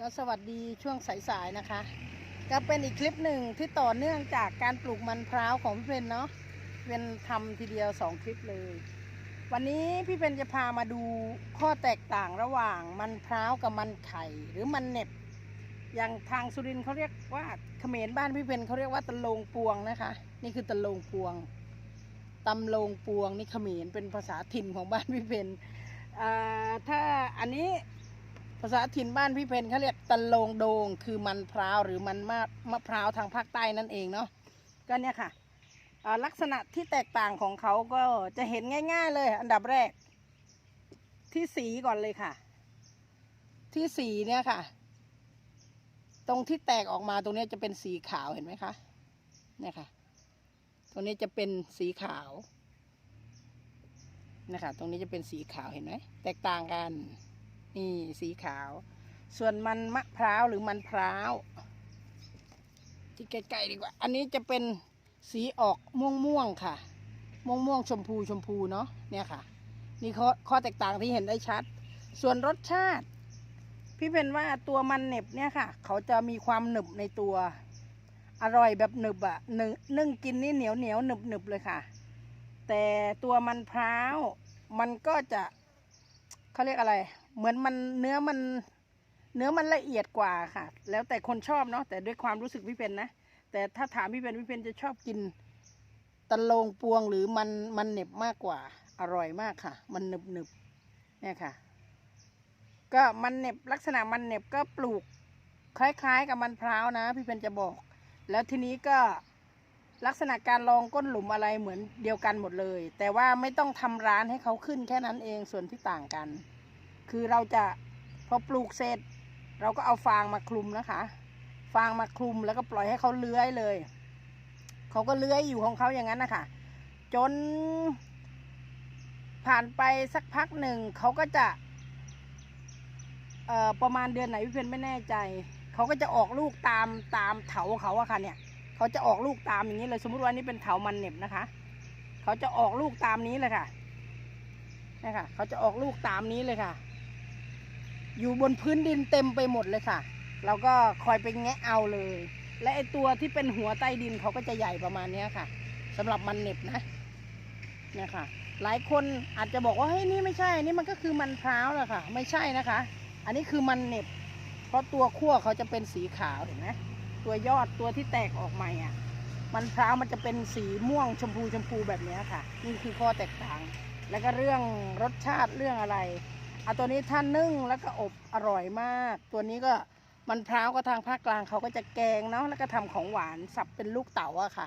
ก็สวัสดีช่วงสายๆนะคะ ก็เป็นอีกคลิปหนึ่งที่ต่อเนื่องจากการปลูกมันพร้าวของพี่เพนเนาะเป็นทำทีเดียวสองคลิปเลย วันนี้พี่เพนจะพามาดูข้อแตกต่างระหว่างมันพร้าวกับมันไข่หรือมันเน็บอย่างทางสุรินทร์เขาเรียกว่าเขมรบ้านพี่เพนเขาเรียกว่าตะโลงปวงนะคะ นี่คือตะโลงปวงตำโลงปวงนี่เขมรเป็นภาษาถิ่นของบ้านพี่เพนถ้าอันนี้ ภาษาถิ่นบ้านพี่เพนเขาเรียกตะลงโดงคือมันพร้าวหรือมันมะมะพร้าวทางภาคใต้นั่นเองเนาะก็เนี่ยค่ะลักษณะที่แตกต่างของเขาก็จะเห็นง่าย ๆ เลย อันดับแรก ที่สีก่อนเลยค่ะ ที่สีเนี่ยค่ะ ตรงที่แตกออกมาตรงนี้จะเป็นสีขาวเห็นไหมคะเนี่ยค่ะ ตรงนี้จะเป็นสีขาวนะคะตรงนี้จะเป็นสีขาวเห็นไหมแตกต่างกัน นี่สีขาว ส่วนมันมะพร้าวหรือมันพร้าว ที่ใกล้ๆดีกว่า อันนี้จะเป็นสีออกม่วงม่วงๆค่ะ ม่วงม่วงๆชมพูชมพูเนาะเนี่ยค่ะ นี่ข้อข้อแตกต่างที่เห็นได้ชัด ส่วนรสชาติ พี่เป็นว่าตัวมันเน็บเนี่ยค่ะ เขาจะมีความหนึบในตัว อร่อยแบบหนึบอะนึ่งนึ่งกินนี่เหนียวเหนียวหนึบหนึบเลยค่ะ แต่ตัวมันพร้าวมันก็จะ เขาเรียกอะไร เหมือนมันเนื้อมัน เนื้อมันละเอียดกว่าค่ะ แล้วแต่คนชอบเนาะแต่ด้วยความรู้สึกพี่เพนนะ แต่ถ้าถามพี่เพนพี่เพนจะชอบกินตะโลงปวงหรือมันมันเหน็บมากกว่าอร่อยมากค่ะ มันหนึบหนึบเนี่ยค่ะ ก็มันเหน็บลักษณะมันเหน็บก็ปลูก คล้าย ๆ กับมันพร้าวนะ พี่เพนจะบอก แล้วทีนี้ก็ ลักษณะการลองก้นหลุมอะไรเหมือนเดียวกันหมดเลย แต่ว่าไม่ต้องทำร้านให้เขาขึ้นแค่นั้นเองส่วนที่ต่างกัน คือเราจะพอปลูกเสร็จ เราก็เอาฟางมาคลุมนะคะ ฟางมาคลุมแล้วก็ปล่อยให้เขาเลื้อยเลยเขาก็เลื้อยอยู่ของเขาอย่างนั้นนะคะจน ผ่านไปสักพักหนึ่งเขาก็จะประมาณเดือนไหนพี่เพนไม่แน่ใจ เขาก็จะออกลูกตามตามเถาเขาอะค่ะเนี่ย เขาจะออกลูกตามอย่างนี้เลยสมมติว่านี่เป็นเถามันเหน็บนะคะ เขาจะออกลูกตามนี้เลยค่ะนี่ค่ะเขาจะออกลูกตามนี้เลยค่ะ อยู่บนพื้นดินเต็มไปหมดเลยค่ะ เราก็คอยไปแงะเอาเลย และไอตัวที่เป็นหัวใต้ดินเขาก็จะใหญ่ประมาณนี้ค่ะสำหรับมันเหน็บนะเนี่ยค่ะ หลายคนอาจจะบอกว่าเฮ้ยนี่ไม่ใช่นี่มันก็คือมันพร้าวแหละค่ะ ไม่ใช่นะคะ อันนี้คือมันเหน็บ เพราะตัวขั้วเขาจะเป็นสีขาวเห็นไหม ตัวยอดตัวที่แตกออกใหม่อะ มันพร้าวมันจะเป็นสีม่วงชมพูชมพูแบบนี้ค่ะ นี่คือข้อแตกต่าง แล้วก็เรื่องรสชาติเรื่องอะไรเอาตัวนี้ท่านนึ่งแล้วก็อบอร่อยมาก ตัวนี้ก็มันพร้าวก็ทางภาคกลางเขาก็จะแกงเนาะแล้วก็ทำของหวานสับเป็นลูกเต๋าอะค่ะ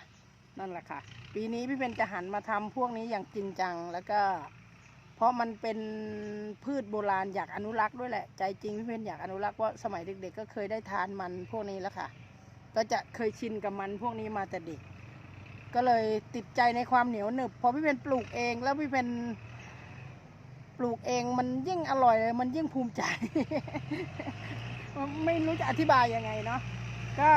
นั่นแหละค่ะ ปีนี้พี่เป็นจะหันมาทำพวกนี้อย่างจริงจังแล้วก็ เพราะมันเป็นพืชโบราณอยากอนุรักษ์ด้วยแหละ ใจจริงพี่เพนอยากอนุรักษ์ว่าสมัยเด็ก ๆ ก็เคยได้ทานมันพวกนี้แล้วค่ะ ก็จะเคยชินกับมันพวกนี้มาแต่เด็ก ก็เลยติดใจในความเหนียวหนึบพอพี่เพนปลูกเองแล้วพี่เพนปลูกเองมันยิ่งอร่อยเลยมันยิ่งภูมิใจ ไม่รู้จะอธิบายยังไงเนาะก็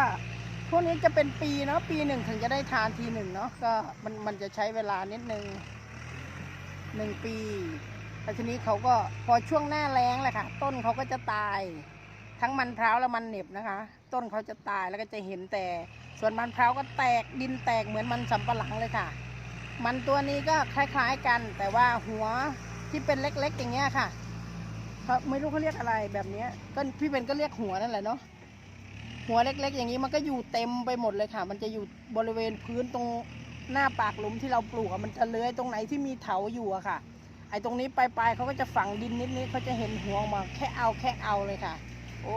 พวกนี้จะเป็นปีเนาะปีหนึ่งถึงจะได้ทานทีหนึ่งเนาะก็มันมันจะใช้เวลานิดนึงหนึ่งปีแล้วทีนี้เขาก็พอช่วงหน้าแล้งแหละค่ะ ต้นเขาก็จะตาย ทั้งมันพร้าวและมันเหน็บนะคะ ต้นเขาจะตายแล้วก็จะเห็นแต่ ส่วนมันพร้าวก็แตกดินแตกเหมือนมันสำปะหลังเลยค่ะ มันตัวนี้ก็คล้ายๆกัน แต่ว่าหัวที่เป็นเล็กๆอย่างเงี้ยค่ะเขาไม่รู้เขาเรียกอะไรแบบเนี้ยก็พี่เป็นก็เรียกหัวนั่นแหละเนาะหัวเล็ก ๆ อย่างนี้มันก็อยู่เต็มไปหมดเลยค่ะ มันจะอยู่บริเวณพื้นตรงหน้าปากหลุมที่เราปลูกอะมันจะเลื้อยตรงไหนที่มีเถาอยู่อะค่ะ ไอ้ตรงนี้ปลายๆเขาก็จะฝังดินนิดๆเขาจะเห็นหัวออกมาแค่เอาแค่เอาเลยค่ะ โอ้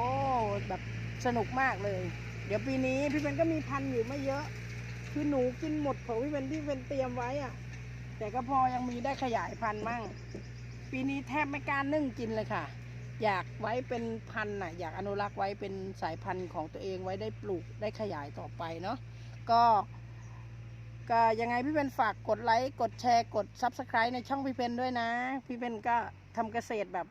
แบบสนุกมากเลย เดี๋ยวปีนี้พี่เป็นก็มีพันธุ์อยู่ไม่เยอะ คือหนูกินหมดของพี่เป็นที่เป็นเตรียมไว้อะแต่ก็พอยังมีได้ขยายพันธุ์มั่ง ปีนี้แทบไม่กล้านึ่งกินเลยค่ะ อยากไว้เป็นพันธุ์น่ะ อยากอนุรักษ์ไว้เป็นสายพันธุ์ของตัวเองไว้ได้ปลูกได้ขยายต่อไปเนาะก็ก็ยังไงพี่เพนฝากกดไลค์ กดแชร์ กด Subscribe ในช่องพี่เพนด้วยนะ พี่เพนก็ทำเกษตรแบบ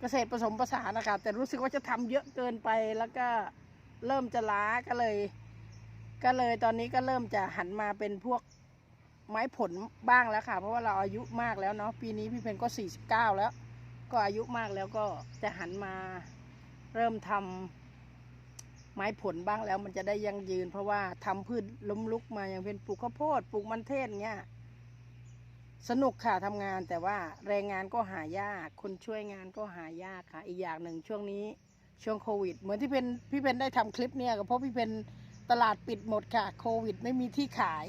เกษตรผสมผสานนะคะแต่รู้สึกว่าจะทำเยอะเกินไปแล้วก็เริ่มจะล้าก็เลย ก็เลยตอนนี้ก็เริ่มจะหันมาเป็นพวกไม้ผลบ้างแล้วค่ะ เพราะว่าเราอายุมากแล้วเนาะปีนี้พี่เพนก็ 49 แล้ว ก็อายุมากแล้วก็จะหันมาเริ่มทำไม้ผลบ้างแล้วมันจะได้ยั่งยืน เพราะว่าทำพืชล้มลุกมาอย่างเป็นปลูกข้าวโพดปลูกมันเทศเงี้ย สนุกค่ะทำงานแต่ว่าแรงงานก็หายาก คนช่วยงานก็หายากค่ะ อีกอย่างหนึ่งช่วงนี้ช่วงโควิด เหมือนที่เป็นพี่เป็นได้ทำคลิปเนี่ยก็เพราะพี่เป็นตลาดปิดหมดค่ะโควิด ไม่มีที่ขาย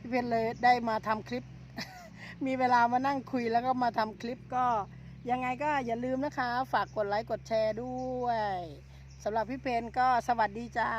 พี่เป็นเลยได้มาทำคลิป มีเวลามานั่งคุยแล้วก็มาทำคลิปก็ยังไงก็อย่าลืมนะคะ ฝากกดไลค์กดแชร์ด้วยสำหรับพี่เพนก็สวัสดีจ้า